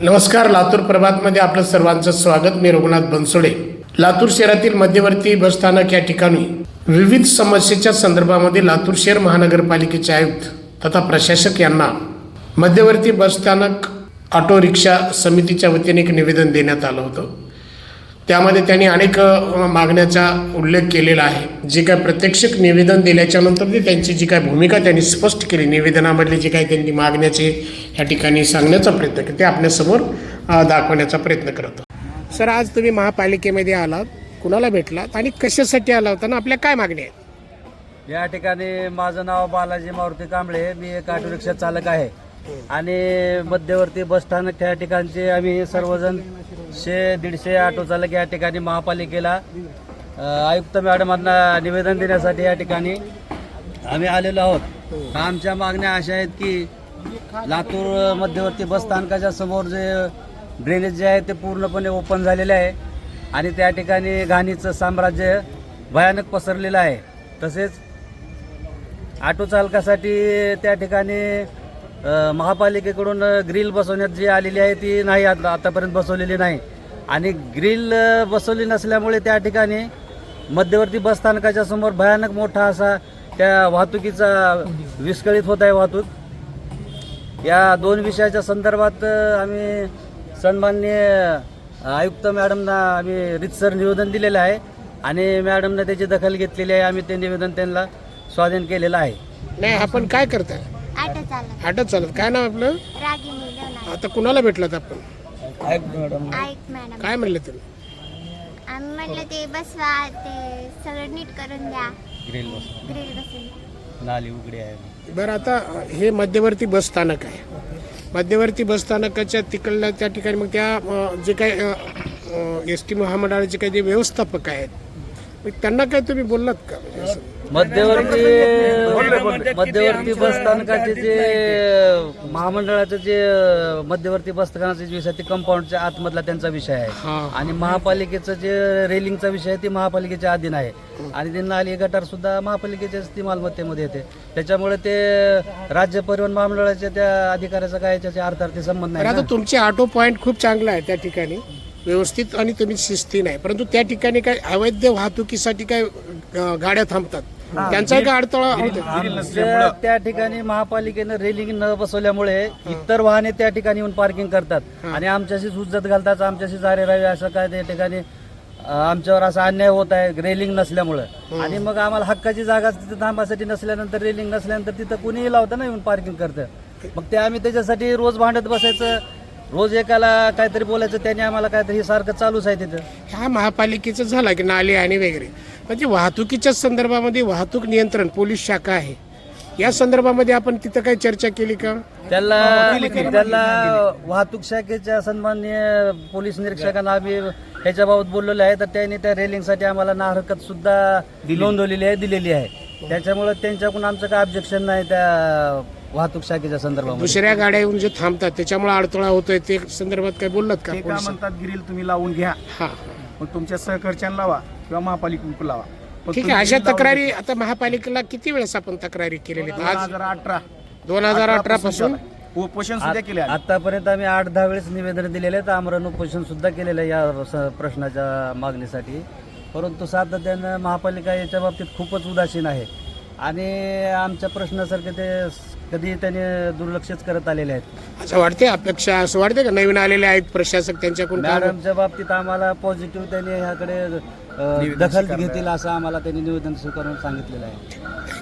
नमस्कार लातूर प्रभातमध्ये आपलं सर्वांचं स्वागत. मी रघुनाथ बनसोडे. लातूर शहरातील मध्यवर्ती बसस्थानक या ठिकाणी विविध समस्येच्या संदर्भामध्ये लातूर शहर महानगरपालिकेचे आयुक्त तथा प्रशासक यांना मध्यवर्ती बसस्थानक ऑटो रिक्षा समितीच्या वतीने एक निवेदन देण्यात आलं होतं. त्यामध्ये त्यांनी अनेक मागण्याचा उल्लेख केलेला आहे. जे काय प्रत्यक्ष निवेदन दिल्याच्यानंतर ते त्यांची जी काय भूमिका त्यांनी स्पष्ट केली. निवेदनामधले जे काय त्यांनी मागण्याचे या ठिकाणी सांगण्याचा प्रयत्न केला. ते आपल्यासमोर दाखवण्याचा प्रयत्न करतो सर आज तुम्ही महापालिकेमध्ये आलात. कुणाला भेटलात आणि कशासाठी आला होता आणि आपल्या काय मागण्या आहेत? या ठिकाणी माझं नाव बालाजी मारुती कांबळे. मी एक ऑटो रिक्षा चालक आहे. आणि मध्यवर्ती बस स्थानक या ठिकाणचे आम्ही सर्वजण शे दीडशे ऑटो चालक या ठिकाणी महापालिकेला आयुक्त मॅडमांना निवेदन देण्यासाठी या ठिकाणी आम्ही आलेलो आहोत. आमच्या मागण्या अशा आहेत की लातूर मध्यवर्ती बस स्थानकाच्या समोर जे ड्रेनेज जे आहे ते पूर्णपणे ओपन झालेले आहे. आणि त्या ठिकाणी घाणीचं साम्राज्य भयानक पसरलेलं आहे. तसेच ऑटो चालकासाठी त्या ठिकाणी महापालिकेकडून ग्रिल बसवण्यात जी आलेली आहे ती नाही आत- आतापर्यंत बसवलेली नाही. आणि ग्रिल बसवली नसल्यामुळे त्या ठिकाणी मध्यवर्ती बसस्थानकाच्या समोर भयानक मोठा असा त्या वाहतुकीचा विस्कळीत होत आहे वाहतूक. या दोन विषयाच्या संदर्भात आम्ही सन्माननीय आयुक्त मॅडमना आम्ही रितसर निवेदन दिलेलं आहे. आणि मॅडमनं त्याची दखल घेतलेली आहे. आम्ही ते निवेदन त्यांना स्वाधीन केलेलं आहे. नाही आपण काय करताय? चालक आटत चालत. काय नाव आपलं? रागिनी लोणार. आता कुणाला भेटलात आपण? ऐक मॅडम. काय म्हणले तुम्ही? आम्ही म्हटलं ते बसवा ते सगळं नीट करून द्या. ग्रिल बस ग्रिल बसून. द्या. नाली उघडी आहे. बरं आता हे मध्यवर्ती बसस्थानक आहे. मध्यवर्ती बसस्थानकाच्या तिकडल्या त्या ठिकाणी मग त्या अ, जे काही एस टी महामंडळाचे काही जे व्यवस्थापक आहेत मग त्यांना काय तुम्ही बोललात का? म्हणजे असं? मध्यवर्ती मध्यवर्ती बस स्थानकाचे जे महामंडळाचं जे मध्यवर्ती बस स्थानकाचे जे विषय आहे ते कंपाऊंडच्या आतमधला त्यांचा विषय आहे. हा. आणि महापालिकेचं जे रेलिंगचा विषय आहे ते महापालिकेच्या अधीन आहे. आणि ते नाली गटार सुद्धा महापालिकेच्याच ती मालमत्तेमध्ये येते. त्याच्यामुळे ते राज्य परिवहन महामंडळाच्या त्या अधिकाऱ्याचा काय याच्याशी अर्थार्थी संबंध नाही आता ना. तुमचे ऑटो पॉईंट खूप चांगला आहे त्या ठिकाणी. व्यवस्थित आणि तुम्ही शिस्ती नाही परंतु त्या ठिकाणी काय अवैध वाहतुकीसाठी काय गाड्या थांबतात? त्यांचा काय अडथळा होतो आमच्या त्या ठिकाणी महापालिकेनं रेलिंग न बसवल्यामुळे इतर वाहने त्या ठिकाणी येऊन पार्किंग करतात. आणि आमच्याशीच हुज्जत घालतात आमच्याशी जारे राहावे असं काय त्या ठिकाणी आमच्यावर असा अन्याय होत आहे रेलिंग नसल्यामुळं. आणि मग आम्हाला हक्काची जागा तिथे थांबासाठी नसल्यानंतर रेलिंग नसल्यानंतर तिथं कुणीही लावतं ना येऊन पार्किंग करतं. मग ते आम्ही त्याच्यासाठी रोज भांडत बसायचं. रोज एकाला काहीतरी बोलायचं त्याने आम्हाला काहीतरी हे सारखं चालूच आहे तिथं. ह्या महापालिकेचं झालं की नाले आणि वगैरे. म्हणजे वाहतुकीच्या संदर्भामध्ये वाहतूक नियंत्रण पोलीस शाखा आहे. या संदर्भामध्ये आपण तिथं काही चर्चा केली का? त्याला त्याला वाहतूक शाखेच्या सन्माननीय पोलीस निरीक्षकांना आम्ही ह्याच्याबाबत बोललेलो आहे. तर त्यांनी त्या रेलिंगसाठी आम्हाला ना हरकत सुद्धा नोंदवलेली आहे दिलेली आहे. त्याच्यामुळे त्यांच्याकडून आमचं काय ऑब्जेक्शन नाही त्या वाहतूक शाखेच्या संदर्भामध्ये. दुसऱ्या गाड्या येऊन जे थांबतात त्याच्यामुळे अडथळा होतोय. ते संदर्भात काय बोललात का ते काय पोलिसांना? म्हणतात ग्रिल तुम्ही लावून घ्या. हा. मग तुमच्या सहकार्याला लावा. किंवा महापालिकेला लावा पण ठीक तुम्ही आहे अशा लावून तक्रारी आता महापालिकेला किती वेळेस आपण तक्रारी केलेली दोन आज हजार अठरा. दोन हजार अठरा पासून उपोषण सुद्धा केले आहे. आतापर्यंत आम्ही आठ दहा वेळेस निवेदन दिलेले आहेत. आमरण उपोषण सुद्धा केलेलं आहे या स- प्रश्नाच्या मागणीसाठी. परंतु सातत्यानं महापालिका याच्या बाबतीत खूपच उदासीन आहे. आणि आमच्या प्रश्नासारखे ते कधी त्याने दुर्लक्षच करत आलेले आहेत. असं वाटते अपेक्षा असं वाटते का नवीन आलेले आहेत प्रशासक त्यांच्याकडून काय- मॅडमच्या बाबतीत आम्हाला पॉझिटिव्ह त्यांनी ह्याकडे अ, दखल घेतील असं आम्हाला त्यांनी निवेदन स्वीकारून सांगितलेलं आहे.